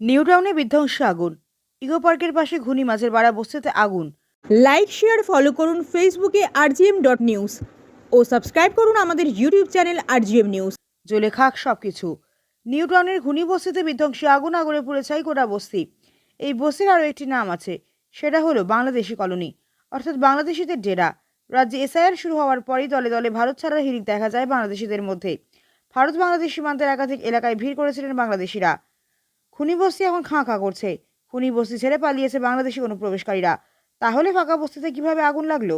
New টাউনে বিধ্বংসী আগুন। ইকো পার্কের পাশে ঘুনি মাছের বাড়া বস্তিতে আগুন। লাইক শেয়ার ফলো করুন ফেসবুকে আরজিএম ডট নিউজ ও সাবস্ক্রাইব করুন আমাদের ইউটিউব চ্যানেল আরজিএম নিউজ জ্বলে খাক সবকিছু। নিউ টাউনের ঘুনি বস্তিতে বিধ্বংসী আগুন আগুনে পুড়ে ছাই গোটা বস্তি। এই বস্তির আরও একটি নাম আছে সেটা হলো বাংলাদেশি কলোনি অর্থাৎ বাংলাদেশিদের ডেরা। রাজ্যে এসআইআর শুরু হওয়ার পরই দলে দলে ভারত ছাড়ার হিড়িক দেখা যায় বাংলাদেশিদের মধ্যে। ভারত বাংলাদেশ সীমান্তের একাধিক এলাকায় ভিড় করেছিলেন বাংলাদেশিরা। খুনি বস্তি এখন খাঁ খাঁ করছে। খুনি বস্তি ছেড়ে পালিয়েছে বাংলাদেশি অনুপ্রবেশকারীরা। তাহলে ফাঁকা বস্তিতে কীভাবে আগুন লাগল?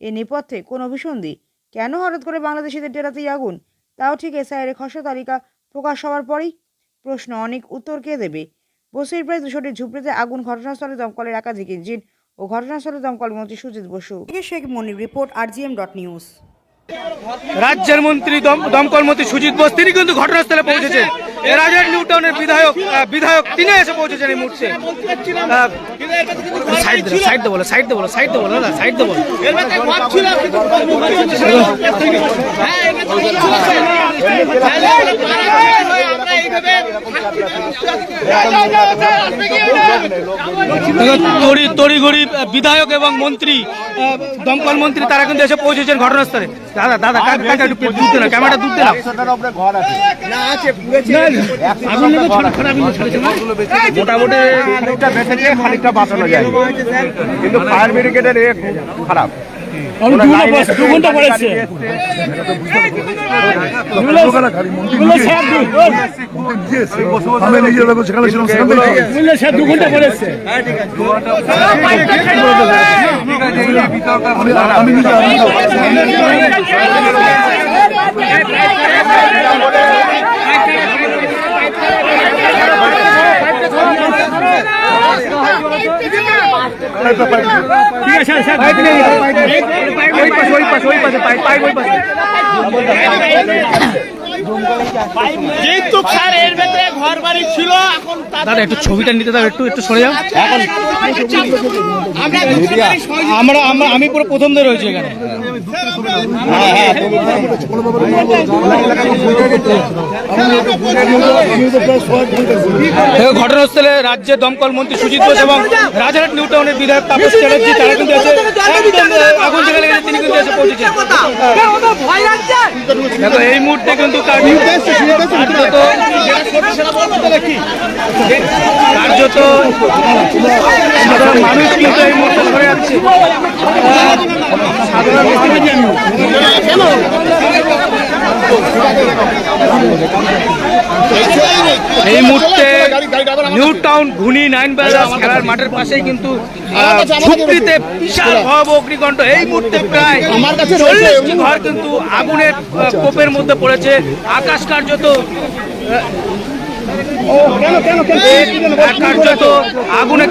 এ নেপথ্যে কোন অভিসন্ধি? কেন হঠাৎ করে বাংলাদেশিদের ডেরাতেই আগুন? তাও ঠিক এসআইয়ের খসড়া তালিকা প্রকাশ হওয়ার পরেই প্রশ্ন অনেক উত্তর কে দেবে? বস্তির প্রায় দুশোটি ঝুপড়িতে আগুন ঘটনাস্থলে দমকলের একাধিক ইঞ্জিন ও ঘটনাস্থলে দমকল মন্ত্রী Sujit Basu. Sheikh Monir report, RGM dot news. রাজ্যের মন্ত্রী দম- দমকল মন্ত্রী সুজিত বোস তিনি কিন্তু ঘটনাস্থলে পৌঁছেছেন। রাজার নিউ টাউনের বিধায়ক বিধায়ক তিনি এসে পৌঁছেছেন এই মুহূর্তে। সাইড দে সাইড দেবো সাইড দে বলো সাইড দে বলো না সাইড দে বলো। দেখো, তড়ি তড়িঘড়ি বিধায়ক এবং মন্ত্রী দমকল মন্ত্রী তারা কিন্তু এসে পৌঁছেছেন ঘটনাস্থলে। দাদা দাদা দুধ দে না ক্যামেরাটা দুধ দে না? মোটামুটি খানিকটা বাঁচানো যায়। কিন্তু ফায়ার ব্রিগেডের খারাপ। আমি নিজের লোক সেখানে ছিলাম সেখান থেকে দু ঘণ্টা পড়েছে আমি আমি নিজে আমি ঠিক আছে স্যার ওই পাশে ওই পাশে ওই পাশে পাইপ পাইপ ওই পাশে কিন্তু স্যার এর ভেতরে ঘর বাড়ি ছিল এখন দাদা একটু ছবিটা নিতে দাও একটু একটু সরে যাও। আমরা আমরা আমরা আমি পুরো প্রথম দিয়ে রয়েছি এখানে। ঘটনাস্থলে রাজ্যের দমকল মন্ত্রী সুজিত বোস এবং রাজারহাট নিউ টাউনের বিধায়ক তাপস চ্যাটার্জি তারা কিন্তু এসে একদম যেখানে তিনি কিন্তু এসে পৌঁছেছেন। দেখো এই মুহূর্তে কিন্তু কার্য- কার্যত কার্যত সাধারণ মানুষ কিন্তু এই মুহূর্তে ধরে যাচ্ছে সাধারণ এই মুহূর্তে new town Ghuni nine brothers খেলার মাঠের পাশেই কিন্তু ঝুপড়িতে বিশাল ভয়াবহ অগ্নিকণ্ঠ এই মুহূর্তে প্রায় চল্লিশটি ঘর কিন্তু আগুনের কোপের মধ্যে পড়েছে আকাশ কার্যত কার্যত আগুনে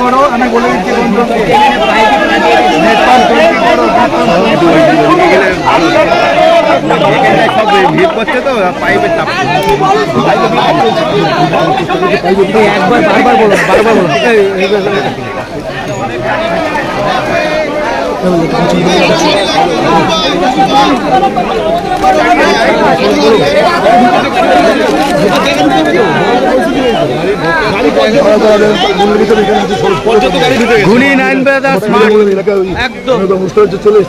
করো আমি বলে দিচ্ছি ভিড় করছে তো পাইপের একবার বারবার বলো বারবার বলো ঘুনি নাইন ব্রাদার্স মাঠ একদম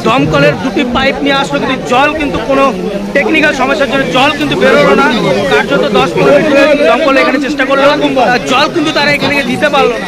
দমকলের দুটি পাইপ নিয়ে আসলো কিন্তু জল কিন্তু কোনো টেকনিক্যাল সমস্যার জন্য জল কিন্তু বেরোলো না। কার্যত দশ পনেরো দমকল এখানে চেষ্টা করল। জল কিন্তু তারা এখানে দিতে পারল না।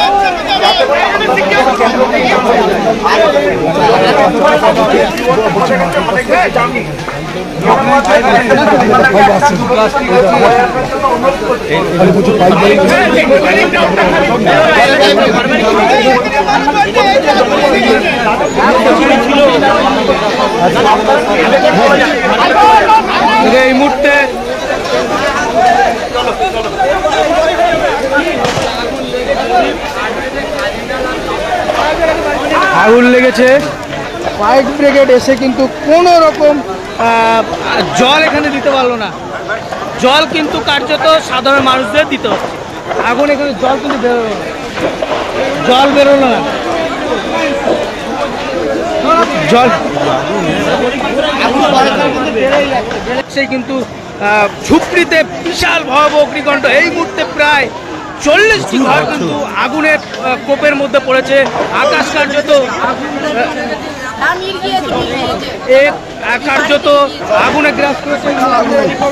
ছিল এই মুহূর্তে আগুন লেগেছে। ফায়ার ব্রিগেড এসে কিন্তু কোনো রকম জল এখানে দিতে পারল না। জল কিন্তু কার্যত সাধারণ মানুষদের দিতে হচ্ছে। আগুন এখানে জল কিন্তু বেরোলো না। জল বেরোলো না। জল সেই কিন্তু ঝুপড়িতে বিশাল ভয়াবহ অগ্নিকাণ্ড। এই মুহূর্তে প্রায় চল্লিশটি ঘর কিন্তু আগুনের কোপের মধ্যে পড়েছে। আকাশ কার্যত কার্যত আগুনে গ্রাস করেছে। এখন